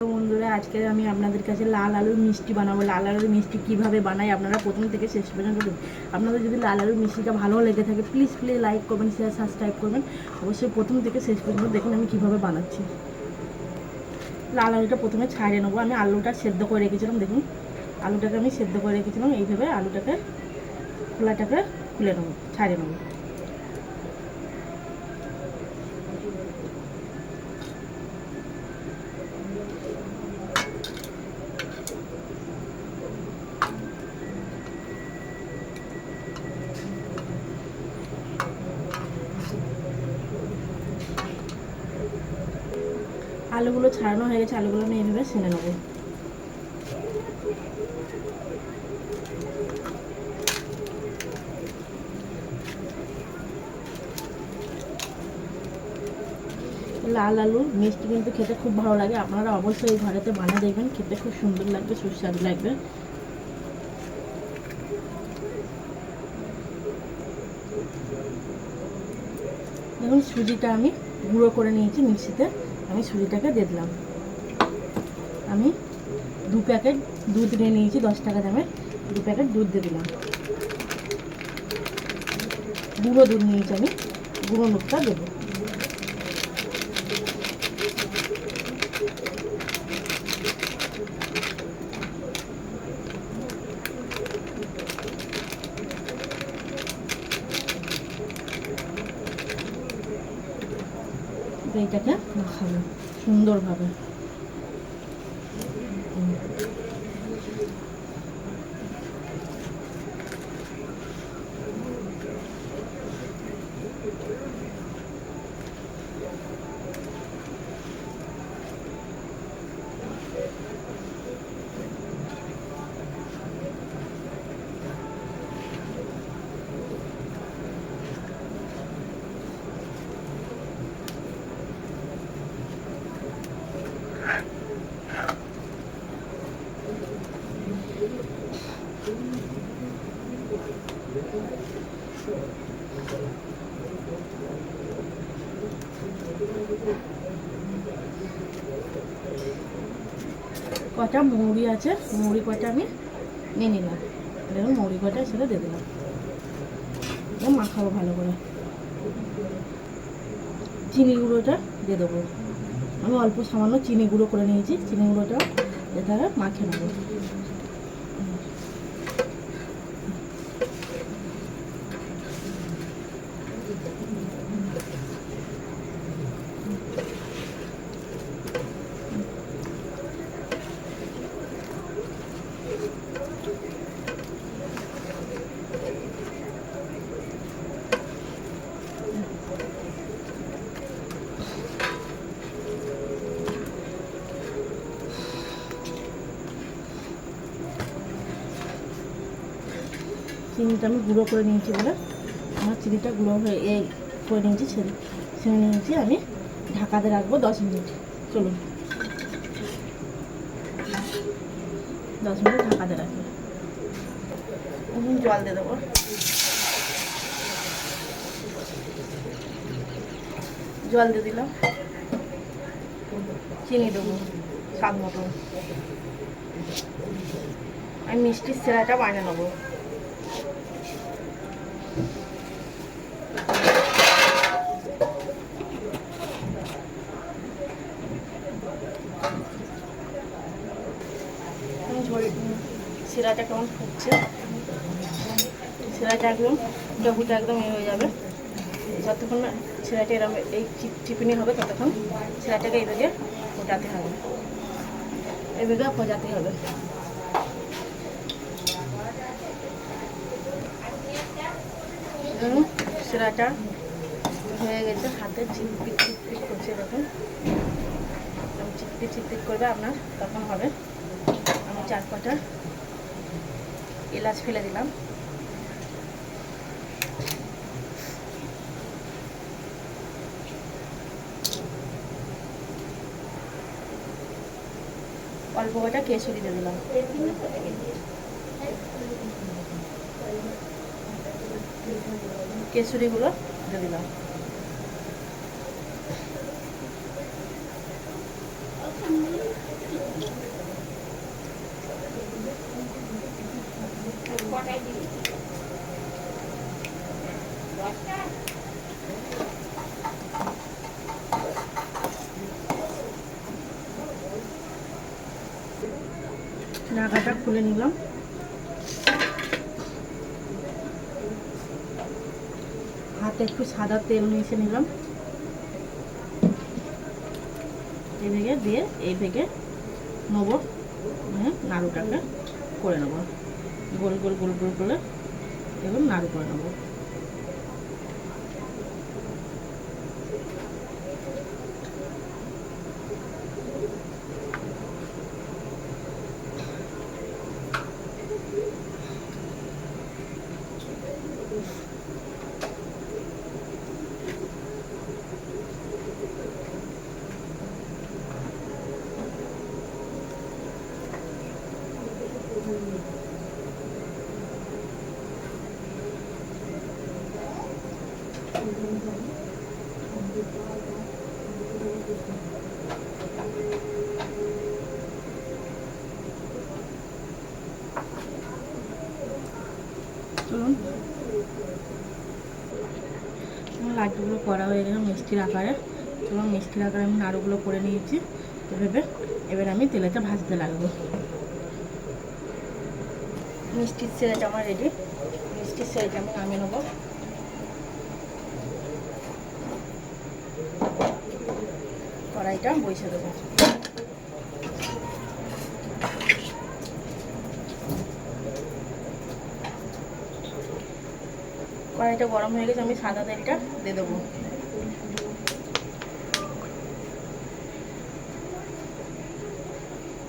বন্ধুরা, আজকে আমি আপনাদের কাছে লাল আলুর মিষ্টি বানাবো। লাল আলুর মিষ্টি কীভাবে বানাই আপনারা প্রথম থেকে শেষ পর্যন্ত দেখুন। আপনাদের যদি লাল আলুর মিষ্টিটা ভালো লেগে থাকে প্লিজ প্লিজ লাইক করবেন শেয়ার সাবস্ক্রাইব করবেন। অবশ্যই প্রথম থেকে শেষ পর্যন্ত দেখুন আমি কীভাবে বানাচ্ছি। লাল আলুটা প্রথমে ছাড়িয়ে নেব। আমি আলুটা সেদ্ধ করে রেখেছিলাম, দেখুন। আলুটাকে আমি সেদ্ধ করে রেখেছিলাম। এইভাবে আলুটাকে, খোলাটাকে খুলে নেব, ছাড়িয়ে নেব। আলুগুলো ছাড়ানো হয়ে গেছে, আলুগুলো আমি এইভাবে ছেনে নেব। লাল আলু, মিষ্টি কিন্তু খেতে খুব ভালো লাগে। আপনারা অবশ্যই ঘরেতে বানিয়ে দেখবেন, খেতে খুব সুন্দর লাগবে, সুস্বাদু লাগবে। দেখুন, সুজিটা আমি গুঁড়ো করে নিয়েছি মিক্সিতে। আমি সুজিটাকে দিয়ে দিলাম। আমি দু প্যাকেট দুধ নিয়ে নিয়েছি, দশ টাকা দামের। দু প্যাকেট দুধ দিয়ে দিলাম। গুঁড়ো দুধ নিয়েছি আমি। গুঁড়ো দুধটা দেবো। এইটাকে মাখাবো সুন্দরভাবে। কটা মৌরি আছে? মৌরি কটা আমি নিয়ে নিলাম। দেখুন, মৌরি কটা সেটা দিয়ে দিলাম। মাখাবো ভালো করে। চিনি গুঁড়োটা দিয়ে দেবো। আমি অল্প সামান্য চিনি গুঁড়ো করে নিয়েছি। চিনি গুঁড়োটা তারা মাখে নেব। চিনিটা আমি গুঁড়ো করে নিয়েছি বলে আমার চিনিটা গুঁড়ো হয়ে এই করে নিয়েছি ছেড়ে ছেড়ে নিয়েছি। আমি ঢাকাতে রাখব দশ মিনিট। চলুন। দশ মিনিট ঢাকাতে রাখব। জল দিয়ে দেবো। জল দিয়ে দিলাম। চিনি দেবো, স্বাদ মতো। আমি মিষ্টির সেরাটা বানিয়ে নেব। শিরাটা কেমন ফুটছে? শিরাটা একদম ডবুটা একদম এ হয়ে যাবে। যতক্ষণ না শিরাটা এরকম এই চিপিনি হবে, ততক্ষণ শিরাটাকে এইভাবে ফোটাতে হবে। এইভাবে ফোটাতে হবে। শিরাটা হয়ে গেছে, হাতে চিপপিক চিপপিক করছে দেখুন। চিপপিক চিপপিক করবে আপনার, তখন হবে। চার পাটা এলাচ ফেলে দিলাম। অল্প কটা কেশরি দিয়ে দিলাম। কেশরিগুলো দিয়ে দিলাম। ঢাকাটা খুলে নিলাম। হাতে একটু সাদা তেল মিশে নিলাম। এই ভেগে দিয়ে এই ভেগে নেব হ্যাঁ, নাড়ুটাকে করে নেব। গোল গোল গোল গোল করে এবং নাড়ু করে নেব। লাড্ডুগুলো করা হয়ে গেল মিষ্টির আকারে। তো মিষ্টির আকারে আমি নাড়ুগুলো করে নিয়েছি। ভেবে এবার আমি তেলেটা ভাজতে লাগবো। মিষ্টির সেলেটা আমার রেডি মিষ্টির সেলেটা আমি নামিয়ে নেব। কড়াইটা বসে দেবো। কড়াইটা গরম হয়ে গেছে, আমি সাদা তেলটা দিয়ে দেবো।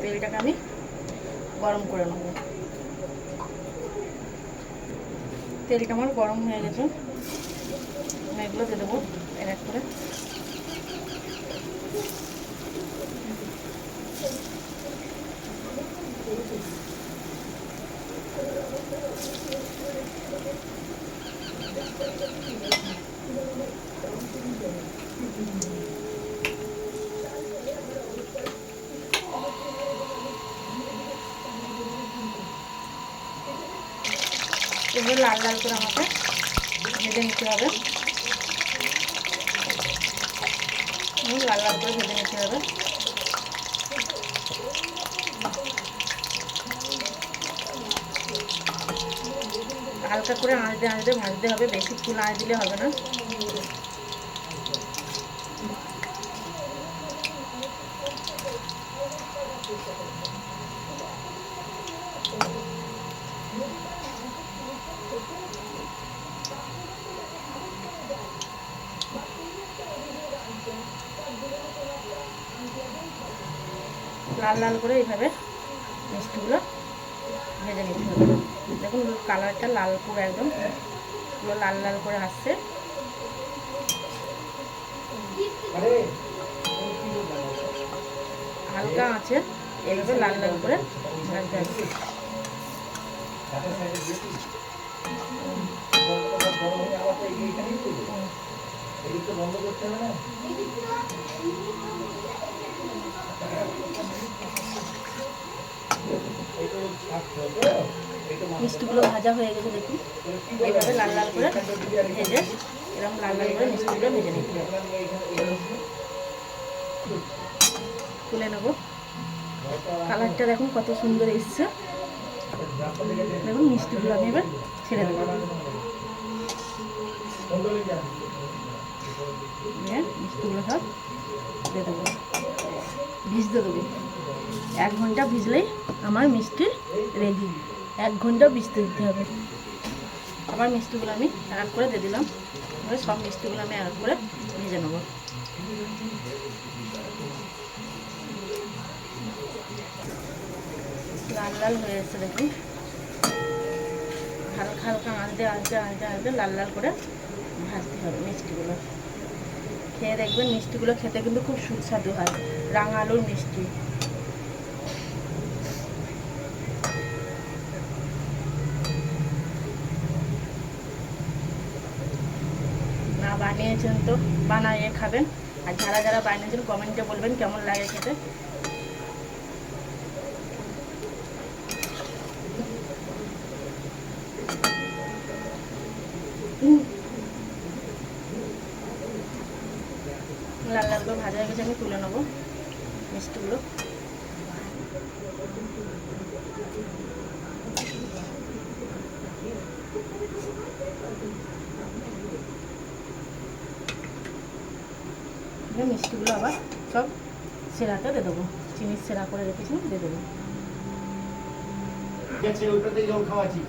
তেলটাকে আমি গরম করে নেব। তেলটা আমার গরম হয়ে গেছে। আমি এগুলো দিয়ে দেবো এক করে। এগুলো লাল লাল করে আমাকে ভেজে নিতে হবে। লাল লাল করে ভেজে নিতে হবে। হালকা করে আঁচ দিয়ে আঁচ দিয়ে ভাজতে হবে, বেশি ফুল আঁচ দিলে হবে না। লাল লাল করে এইভাবে মিষ্টিগুলো ভেজে নিতে হবে। দেখুন কালারটা লাল পুরো একদম। পুরো লাল লাল করে আসছে। হালকা আছে। এইভাবে লাল লাল করে ভাজতে হবে। মিষ্টিগুলো ভাজা হয়ে গেছে দেখুন। এইভাবে লাল লাল করে ভেজে, এরকম লাল লাল করে মিষ্টিগুলো ভেজে নিতে তুলে নেব। কালারটা দেখুন কত সুন্দর এসছে। দেখুন মিষ্টিগুলো আমি এবার ছেড়ে দেবো। মিষ্টিগুলো সব দিয়ে দেবো। ভিজতে দেবো। এক ঘণ্টা ভিজলেই আমার মিষ্টি রেডি এক ঘণ্টা ভিজতে দিতে হবে। আবার মিষ্টিগুলো আমি এক করে দিয়ে দিলাম। এবার সব মিষ্টিগুলো আমি এক করে ভেজে নেব। লাল লাল হয়ে এসছে দেখুন। হালকা হালকা আনতে আনতে আনতে আনতে লাল লাল করে ভাজতে হবে মিষ্টিগুলো। খেয়ে দেখবেন মিষ্টিগুলো খেতে কিন্তু খুব সুস্বাদু হয়। রাঙা আলুর মিষ্টি। না বানিয়েছেন তো বানিয়ে খাবেন। আর যারা যারা বানিয়েছেন কমেন্টে বলবেন কেমন লাগে খেতে। আমি তুলে নেব মিষ্টিগুলো। মিষ্টিগুলো আবার সব সেরাতে দিয়ে দেবো। চিনি সেরা করে রেখেছি দিয়ে দেবো। খাওয়াচ্ছি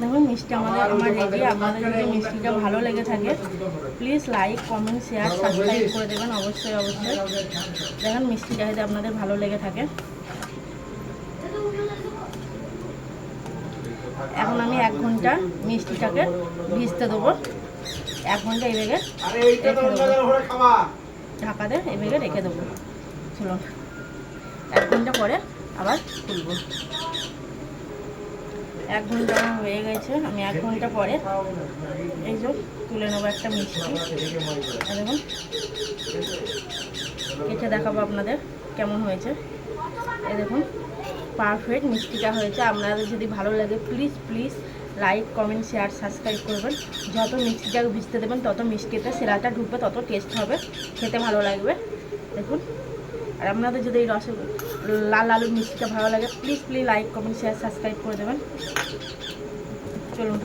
দেখুন মিষ্টি আমাদের আমার রেডি আপনাদের যদি মিষ্টিটা ভালো লেগে থাকে please like comment share subscribe করে দেবেন অবশ্যই অবশ্যই। দেখেন মিষ্টিটা যদি আপনাদের ভালো লেগে থাকে। এখন আমি এক ঘণ্টা মিষ্টিটাকে ভিজতে দেবো। এক ঘণ্টা এই বেগে আরে এইটা তো অন্য জায়গায় ঘরে খাওয়া ঢাকা দিয়ে এই বেগে রেখে দেবো। চলুন এক ঘণ্টা পরে আবার তুলবো। এক ঘণ্টা হয়ে গেছে, আমি এক ঘণ্টা পরে এই যে তুলে নেব একটা মিষ্টি। দেখুন কেটে দেখাবো আপনাদের কেমন হয়েছে। এই দেখুন পারফেক্ট মিষ্টিটা হয়েছে। আপনাদের যদি ভালো লাগে please please like comment share subscribe করবেন। যত মিষ্টিটা ভিজতে দেবেন, তত মিষ্টিতে সেরাটা ঢুকবে, তত টেস্ট হবে, খেতে ভালো লাগবে। দেখুন, আর আপনাদের যদি এই রস লাল আলুর মিষ্টিটা ভালো লাগে please please like comment share subscribe করে দেবেন। চলুন।